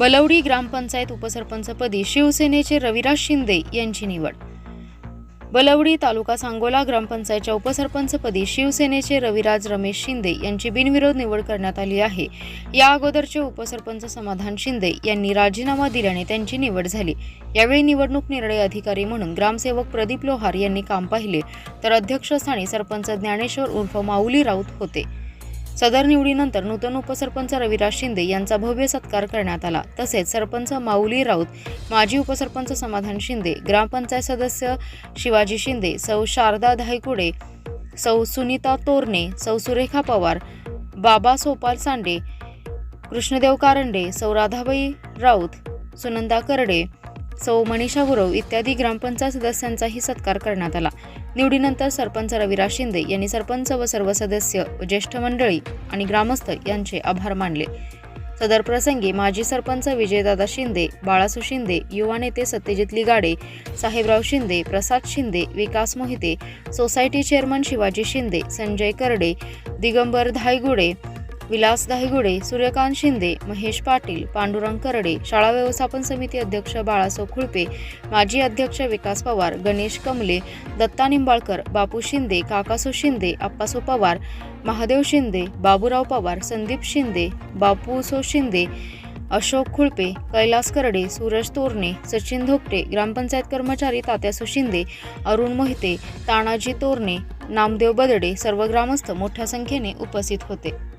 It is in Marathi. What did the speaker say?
बलवडी ग्रामपंचायत उपसरपंचपदी शिवसेनेचे रविराज शिंदे यांची निवड. बलवडी तालुका सांगोला ग्रामपंचायतच्या उपसरपंचपदी शिवसेनेचे रविराज रमेश शिंदे यांची बिनविरोध निवड करण्यात आली आहे. या अगोदरचे उपसरपंच समाधान शिंदे यांनी राजीनामा दिल्याने त्यांची निवड झाली. यावेळी निवडणूक निर्णय अधिकारी म्हणून ग्रामसेवक प्रदीप लोहार यांनी काम पाहिले. तर अध्यक्षस्थानी सरपंच ज्ञानेश्वर उर्फ माऊली राऊत होते. सदर निवडीनंतर नूतन उपसरपंच रविराज शिंदे यांचा भव्य सत्कार करण्यात आला. तसेच सरपंच माऊली राऊत माजी उपसरपंच समाधान शिंदे ग्रामपंचायत सदस्य शिवाजी शिंदे सौ शारदा धायकुडे सौ सुनीता तोरणे सौ सुरेखा पवार बाबा सोपाल सांडे कृष्णदेव कारंडे सौ राधाबाई राऊत सुनंदा करडे सौ मनीषा गुरव इत्यादी ग्रामपंचायत सदस्यांचाही सत्कार करण्यात आला. निवडीनंतर सरपंच रविराज शिंदे यांनी सरपंच व सर्व सदस्य ज्येष्ठ मंडळी आणि ग्रामस्थ यांचे आभार मानले. सदर प्रसंगी माजी सरपंच विजयदादा शिंदे बाळासू शिंदे युवा नेते सत्यजित लिगाडे साहेबराव शिंदे प्रसाद शिंदे विकास मोहिते सोसायटी चेअरमन शिवाजी शिंदे संजय करडे दिगंबर धायगुडे विलास धायगुडे सूर्यकांत शिंदे महेश पाटील पांडुरंग करडे शाळा व्यवस्थापन समिती अध्यक्ष बाळासो खुळपे माजी अध्यक्ष विकास पवार गणेश कमले दत्ता निंबाळकर बापू शिंदे काकासो शिंदे आप्पासो पवार महादेव शिंदे बाबूराव पवार संदीप शिंदे बापूसो शिंदे अशोक खुळपे कैलास करडे सूरज तोरणे सचिन धोपटे ग्रामपंचायत कर्मचारी तात्यासो शिंदे अरुण मोहिते तानाजी तोरणे नामदेव बदडे सर्व ग्रामस्थ मोठ्या संख्येने उपस्थित होते.